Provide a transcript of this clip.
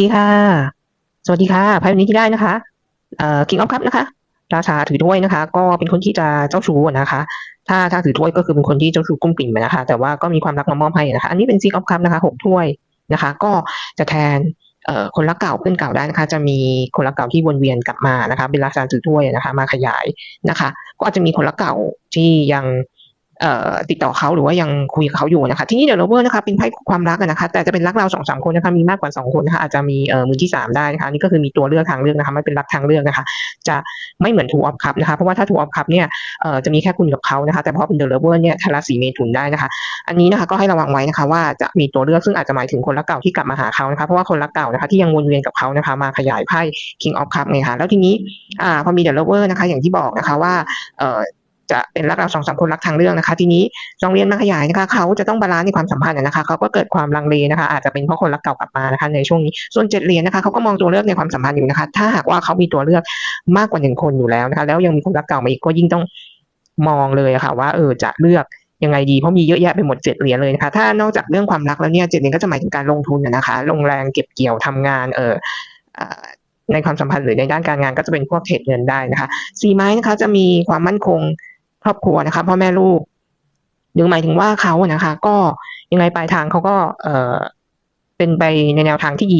ดีค่ะ สวัสดีค่ะไพ่วันนี้ที่ได้นะคะเอ่อ King of Cup นะคะ ราชาถือถ้วยนะคะ ก็เป็นคนที่จะเจ้าชู้นะคะ ถ้าถ้าถือถ้วยก็คือเป็นคนที่เจ้าชู้กุ้มกิ่มนะคะ แต่ว่าก็มีความรักมามอบให้นะคะ อันนี้เป็น Six of Cup นะคะหกถ้วยนะคะ ก็จะแทนเอ่อคนรักเก่าเพื่อนเก่าได้นะคะ จะมีคนรักเก่าที่วนเวียนกลับมานะคะ เป็นราชาถือถ้วยนะคะ มาขยายนะคะ ก็อาจจะมีคนรักเก่าที่ยัง ติดต่อเขาหรือว่ายังคุยกับเขาอยู่นะคะที่นี่เดอะโลเวอร์นะคะเป็นไพ่ความรักนะคะ แต่จะเป็นรักเราสองสามคนนะคะมีมากกว่าสองคนนะคะอาจจะมีมือที่สามได้นะคะนี่ก็คือมีตัวเลือกทางเลือกนะคะไม่เป็นรักทางเลือกนะคะ จะไม่เหมือนทูออฟคัพนะคะเพราะว่าถ้าทูออฟคัพเนี่ยจะมีแค่คุณกับเขานะคะแต่พอเป็นเดอะโลเวอร์เนี่ยทาราสีเมถุนได้นะคะ อันนี้นะคะก็ให้ระวังไว้นะคะ ว่าจะมีตัวเลือกซึ่งอาจจะหมายถึงคนรักเก่าที่กลับมาหาเขานะคะเพราะว่าคนรักเก่านะคะที่ยังวนเวียนกับเขานะคะมาขยายไพ่ King of Cup ไงคะแล้วทีนี้อ่าพอมีเดอะโลเวอร์นะคะอย่างที่บอกนะคะว่า จะเป็นรักเราสองสามคนรักทางเรื่องนะคะ ทีนี้ลองเรียนมาขยายนะคะเขาจะต้องบาลานซ์ในความสัมพันธ์นะคะเขาก็เกิดความลังเลนะคะ อาจจะเป็นเพราะคนรักเก่ากลับมานะคะ ในช่วงนี้ส่วนเจ็ดเหรียญนะคะเขาก็มองตัวเลือกในความสัมพันธ์อยู่นะคะ ถ้าหากว่าเขามีตัวเลือกมากกว่าหนึ่งคนอยู่แล้วนะคะ แล้วยังมีคนรักเก่ามาอีกก็ยิ่งต้องมองเลยะค่ะ ว่าเออจะเลือกยังไงดีเพราะมีเยอะแยะไปหมดเจ็ดเหรียญเลยนะคะ ถ้านอกจากเรื่องความรักแล้วเนี่ยเจ็ดเหรียญก็จะหมายถึงการลงทุนนะคะ ลงแรงเก็บเกี่ยวทำงาน เอออ่าในความสัมพันธ์หรือในด้านการงานก็จะเป็นพวกเทรดเงินได้นะคะสีไม้นะคะ จะมีความมั่นคง ครอบครัวนะคะพ่อแม่ลูกหรือหมายถึงว่าเขานะคะ ก็ยังไงปลายทางเขาก็ เออเป็นไปในแนวทางที่ดี